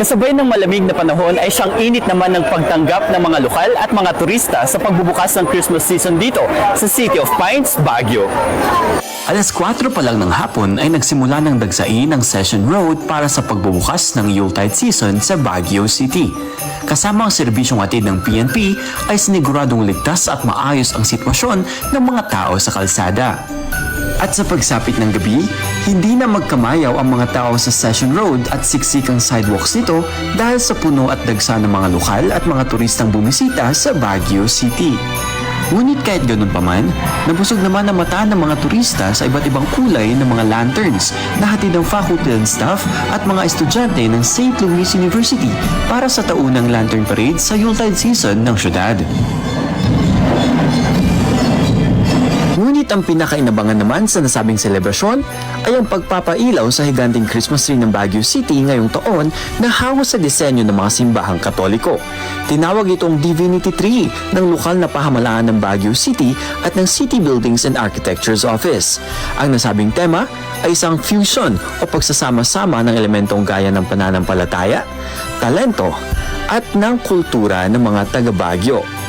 Kasabay ng malamig na panahon ay siyang init naman ng pagtanggap ng mga lokal at mga turista sa pagbubukas ng Christmas season dito sa City of Pines, Baguio. Alas 4 pa lang ng hapon ay nagsimula ng dagsain ng Session Road para sa pagbubukas ng Yuletide season sa Baguio City. Kasama ang serbisyong atid ng PNP ay siniguradong ligtas at maayos ang sitwasyon ng mga tao sa kalsada. At sa pagsapit ng gabi, hindi na magkamayaw ang mga tao sa Session Road at siksikang sidewalks nito dahil sa puno at dagsa ng mga lokal at mga turistang bumisita sa Baguio City. Ngunit kahit ganun pa man, nabusog naman ang mata ng mga turista sa iba't ibang kulay ng mga lanterns na hatid ng faculty and staff at mga estudyante ng St. Louis University para sa taunang lantern parade sa Yuletide season ng syudad. Ang pinakainabangan naman sa nasabing selebrasyon ay ang pagpapailaw sa higanting Christmas tree ng Baguio City ngayong taon na hawa sa disenyo ng mga simbahang katoliko. Tinawag itong Divinity Tree ng lokal na pahamalaan ng Baguio City at ng City Buildings and Architecture's Office. Ang nasabing tema ay isang fusion o pagsasama-sama ng elementong gaya ng pananampalataya, talento, at ng kultura ng mga taga-Baguio.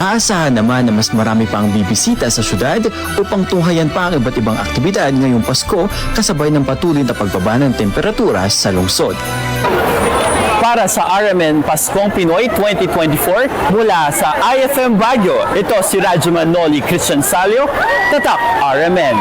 Aasahan naman na mas marami pa ang bibisita sa syudad upang tunghayan pa ang iba't ibang aktibidad ngayong Pasko kasabay ng patuloy na pagbaba ng temperatura sa lungsod. Para sa RMN Paskong Pinoy 2024 mula sa IFM Baguio, ito si Radyo Manoli Christian Salio, Tatak RMN.